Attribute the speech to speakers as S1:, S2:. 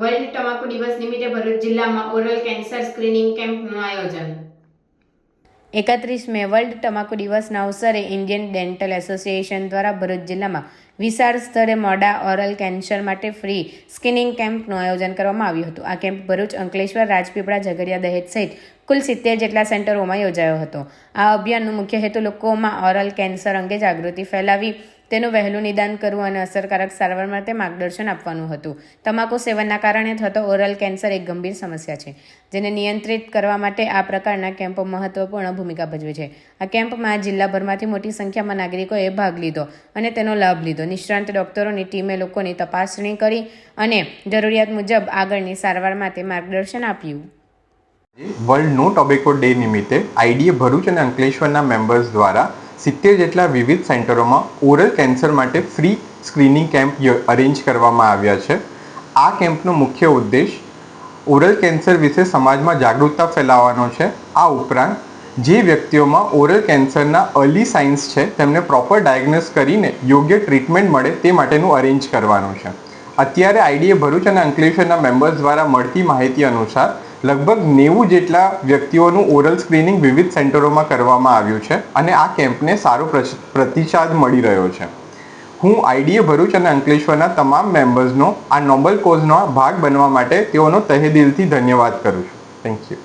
S1: World તમાકુ દિવસ નિમિત્તે ભરૂચ જિલ્લામાં ઓરલ કેન્સર સ્ક્રીનિંગ કેમ્પનું આયોજન. એકત્રીસ મે વર્લ્ડ તમાકુ દિવસના અવસરે ઇન્ડિયન ડેન્ટલ એસોસિએશન દ્વારા ભરૂચ જિલ્લામાં વિશાળ સ્તરે મોડા ઓરલ કેન્સર માટે ફ્રી સ્કિનિંગ કેમ્પનું આયોજન કરવામાં આવ્યું હતું. આ કેમ્પ ભરૂચ, અંકલેશ્વર, રાજપીપળા, ઝઘડિયા દહેજ સહિત કુલ સિત્તેર જેટલા સેન્ટરોમાં યોજાયો હતો. આ અભિયાનનો મુખ્ય હેતુ લોકોમાં ઓરલ કેન્સર અંગે જાગૃતિ ફેલાવી તેનું વહેલું નિદાન કરવું અને અસરકારક સારવાર માટે માર્ગદર્શન આપવાનું હતું. તમાકુ સેવનના કારણે થતો ઓરલ કેન્સર એક ગંભીર સમસ્યા છે, જેને નિયંત્રિત કરવા માટે આ પ્રકારના કેમ્પો મહત્વપૂર્ણ ભૂમિકા ભજવે છે. આ કેમ્પમાં જિલ્લાભરમાંથી મોટી સંખ્યામાં નાગરિકોએ ભાગ લીધો અને તેનો લાભ લીધો. નિષ્ણાંત ડોક્ટરોની ટીમે લોકોની તપાસણી કરી અને જરૂરિયાત મુજબ આગળની સારવાર માટે માર્ગદર્શન આપ્યું.
S2: વર્લ્ડ નો ટોબેકો ડે નિમિત્તે આઈડીએ ભરૂચ અને અંકલેશ્વરના મેમ્બર્સ દ્વારા સિત્તેર જેટલા વિવિધ સેન્ટરોમાં ઓરલ કેન્સર માટે ફ્રી સ્ક્રીનિંગ કેમ્પ અરેન્જ કરવામાં આવ્યા છે. આ કેમ્પનો મુખ્ય ઉદ્દેશ ઓરલ કેન્સર વિશે સમાજમાં જાગૃતતા ફેલાવવાનો છે. આ ઉપરાંત જે વ્યક્તિઓમાં ઓરલ કેન્સરના અર્લી સાઇન્સ છે, તેમને પ્રોપર ડાયગ્નોસ કરીને યોગ્ય ટ્રીટમેન્ટ મળે તે માટેનું અરેન્જ કરવાનું છે. અત્યારે આઈડીએ ભરૂચ અને અંકલેશ્વરના મેમ્બર્સ દ્વારા મળતી માહિતી અનુસાર લગભગ નેવું જેટલા વ્યક્તિઓનું ઓરલ સ્ક્રીનિંગ વિવિધ સેન્ટરોમાં કરવામાં આવ્યું છે અને આ કેમ્પને સારો પ્રતિસાદ મળી રહ્યો છે. હું આઈડીએ ભરૂચ અને અંકલેશ્વરના તમામ મેમ્બર્સનો આ નોબલ કોઝનો ભાગ બનવા માટે તેઓનો તહે દિલથી ધન્યવાદ કરું છું. Thank you